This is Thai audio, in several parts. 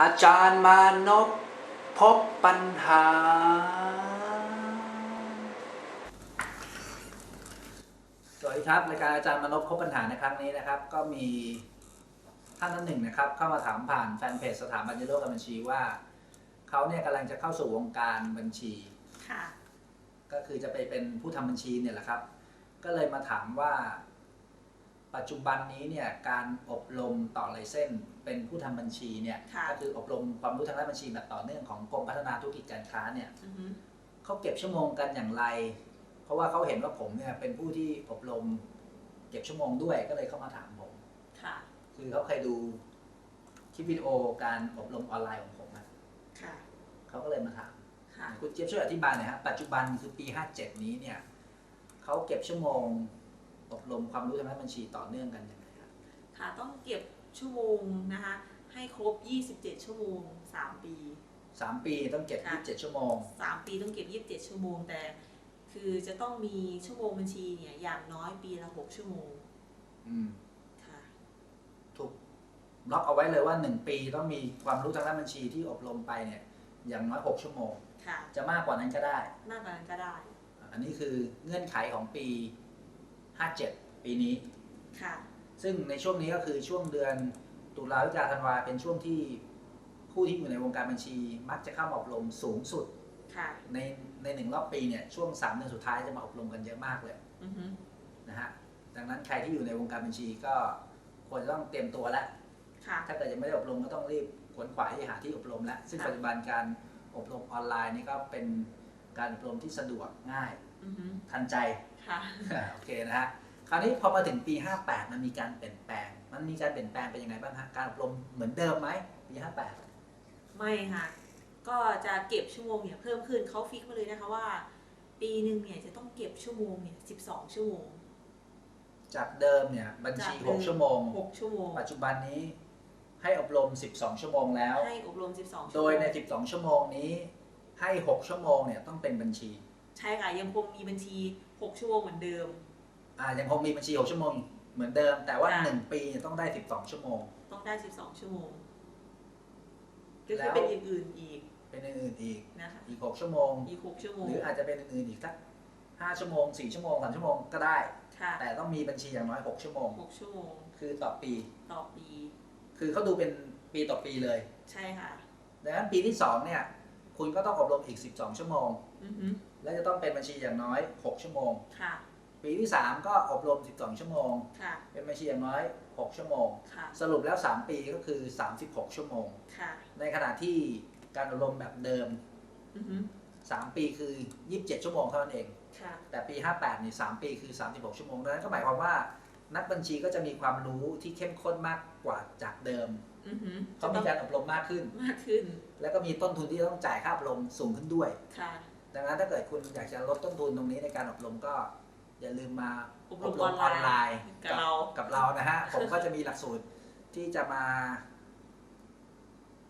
อาจารย์มานพพบปัญหา สวัสดีครับรายการอาจารย์มานพพบปัญหาในครั้งนี้นะครับ ก็มีท่านท่านหนึ่งนะครับ เข้ามาถามผ่านแฟนเพจสถาบันยโลกการบัญชีว่า เขาเนี่ยกำลังจะเข้าสู่วงการบัญชีค่ะก็คือจะไปเป็นผู้ทำบัญชีเนี่ยแหละครับ ก็เลยมาถามว่า ปัจจุบันนี้เนี่ยการอบรมต่อไลเส้นเป็นผู้ทำบัญชีเนี่ยค่ะก็คืออบรมความรู้ทางด้านบัญชีแบบต่อเนื่องของกรมพัฒนาธุรกิจการค้าเนี่ยอือฮึเขาเก็บชั่วโมงกันอย่างไร เพราะว่าเขาเห็นว่าผมเนี่ยเป็นผู้ที่อบรม เก็บชั่วโมงด้วยก็เลยเข้ามาถามผม ค่ะ คือเขาเคยดูคลิปวิดีโอการอบรมออนไลน์ของผมนะค่ะ เขาก็เลยมาถาม ค่ะ คุณเจี๊ยบช่วยอธิบายหน่อยฮะปัจจุบันคือปี 57 นี้เนี่ยเขาเก็บชั่วโมง อบรมความรู้ทางด้านบัญชีต่อเนื่องกันยังไงครับค่ะต้องเก็บชั่วโมงนะคะให้ครบ 27 ชั่วโมง 3 ปีสามปีต้องเก็บค่ะ27 ชั่วโมง 3 ปีต้องเก็บ 27 ชั่วโมง แต่คือจะต้องมีชั่วโมงบัญชีเนี่ยอย่างน้อยปีละ 6 ชั่วโมง อืมค่ะถูกล็อกเอาไว้เลยว่า 1 ปีต้องมีความรู้ทางด้านบัญชีที่อบรมไปเนี่ยอย่างน้อย 6 ชั่วโมง ค่ะ จะมากกว่านั้นก็ได้ มากกว่านั้นก็ได้ อันนี้คือเงื่อนไขของปี 57 ปีนี้ ค่ะซึ่ซึ่งในช่วงนี้ก็คือช่วงเดือนตุลาพฤศจิกาธันวาเป็นช่วงที่ผู้ที่อยู่ในวงการบัญชี มักจะเข้ามาอบรมสูงสุด ค่ะ ในในหนึ่งรอบปีเนี่ยช่วงสามเดือนสุดท้ายจะมาอบรมกันเยอะมากเลยอือฮึนะฮะดังนั้นใครที่อยู่ในวงการบัญชีก็ควรจะต้องเตรียมตัวแล้ว ค่ะ ถ้าเกิดยังไม่ได้อบรมก็ต้องรีบขวนขวายที่หาที่อบรมแล้ว ซึ่งค่ะ ปัจจุบันการอบรมออนไลน์นี่ก็เป็นการอบรมที่สะดวกง่าย อือฮึทันใจ ค่ะโอเคนะฮะคราวนี้พอมาถึงปี 58 มันมีการเปลี่ยนแปลง มันมีการเปลี่ยนแปลงเป็นยังไงบ้างฮะการอบรมเหมือนเดิมไหมปี 58 ไม่ค่ะ ก็จะเก็บชั่วโมงเนี่ยเพิ่มขึ้นเขาฟิกมาเลยนะคะว่า ปีหนึ่งเนี่ยจะต้องเก็บชั่วโมงเนี่ย12 ชั่วโมง จากเดิมเนี่ยบัญชีจากเดิม6ชั่วโมง 6 ชั่วโมง ปัจจุบันนี้ให้อบรม 12 ชั่วโมงแล้ว ให้อบรม 12ชั่วโมงโดยใน 12 ชั่วโมงนี้ให้ 6 ชั่วโมงเนี่ยต้องเป็นบัญชี ใช่ค่ะยังคงมีบัญชี 6ชั่วโมงเหมือนเดิม อ่ายังคงมีบัญชี6ชั่วโมงเหมือนเดิม แต่ว่าค่ะ1ปีเนี่ยต้องได้12ชั่วโมง ต้องได้12ชั่วโมงก็แล้คือว เป็นอื่นๆอีกเป็นอื่นๆอีกนะคะอีก6ชั่วโมง อีก6ชั่วโมหงรืออาจจะเป็นอื่นๆอีกสัก5ชั่วโมง4ชั่วโมง3ชั่วโมงก็ได้ ค่ะแต่ต้องมีบัญชีอย่างน้อย6ชั่วโมง6ชั่วโมงคือต่อปี ต่อปี คือเขาดูเป็นปีต่อปีเลย ใช่ค่ะ ดังนั้นปีที่2เนี่ย คุณก็ต้องอบรมอีก 12 ชั่วโมง อือฮึและจะต้องเป็นบัญชีอย่างน้อย 6 ชั่วโมง ค่ะปีที่ 3 ก็อบรม 12 ชั่วโมง ค่ะเป็นบัญชีอย่างน้อย 6 ชั่วโมง ค่ะสรุปแล้ว 3 ปีก็คือ 36 ชั่วโมง ค่ะในขณะที่การอบรมแบบเดิม อือฮึ3 ปีคือ 27 ชั่วโมงเท่านั้นเอง ค่ะแต่ปี 58นี่3ปีคือ 36 ชั่วโมงดังนั้นก็หมายความว่า นักบัญชีก็จะมีความรู้ที่เข้มข้นมากกว่าจากเดิมอือฮึเขามีการอบรมมากขึ้น มากขึ้นแล้วก็มีต้นทุนที่ต้องจ่ายค่าอบรมสูงขึ้นด้วย ค่ะดังนั้นถ้าเกิดคุณอยากจะลดต้นทุนตรงนี้ในการอบรมก็อย่าลืมมาอบรมออนไลน์กับเรากับเรานะฮะ ผมก็จะมีหลักสูตรที่จะมา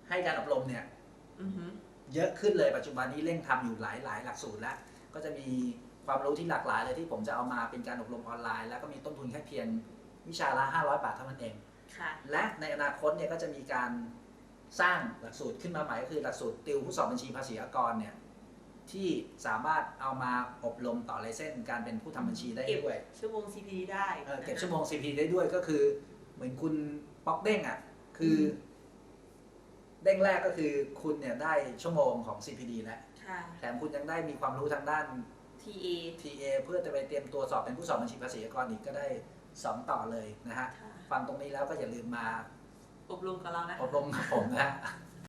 ให้การอบรมเนี่ย อือฮึเยอะขึ้นเลยปัจจุบันนี้เร่งทำอยู่หลายหลายหลักสูตรแล้ว ก็จะมี ความรู้ที่หลากหลายเลยที่ผมจะเอามาเป็นการอบรมออนไลน์ แล้วก็มีต้นทุนแค่เพียงวิชาละ 500 บาทเท่านั้นเอง ค่ะและในอนาคตเนี่ยก็จะมีการสร้างหลักสูตรขึ้นมาใหม่ก็คือหลักสูตรติวผู้สอบบัญชีภาษีอากรเนี่ยที่สามารถเอามาอบรมต่อไลเส้นการเป็นผู้ทำบัญชีได้เก็บด้วยชั่วโมง CPD ได้เออเก็บนะคะชั่วโมง CP ได้ด้วยก็คือ เหมือนคุณป๊อกเด้งอะคืออเด้งแรกก็คือคุณเนี่ยได้ชั่วโมงของ CPD แล้ว ค่ะ แถมคุณยังได้มีความรู้ทางด้าน TA TA เพื่อจะไปเตรียมตัวสอบเป็นผู้สอบบัญชีภาษีอากรอีกก็ได้สองต่อเลยนะฮะ ค่ะ ฟังตรงนี้แล้วก็อย่าลืมมาอบรมกับเรานะคะ อบรมกับผมนะฮะ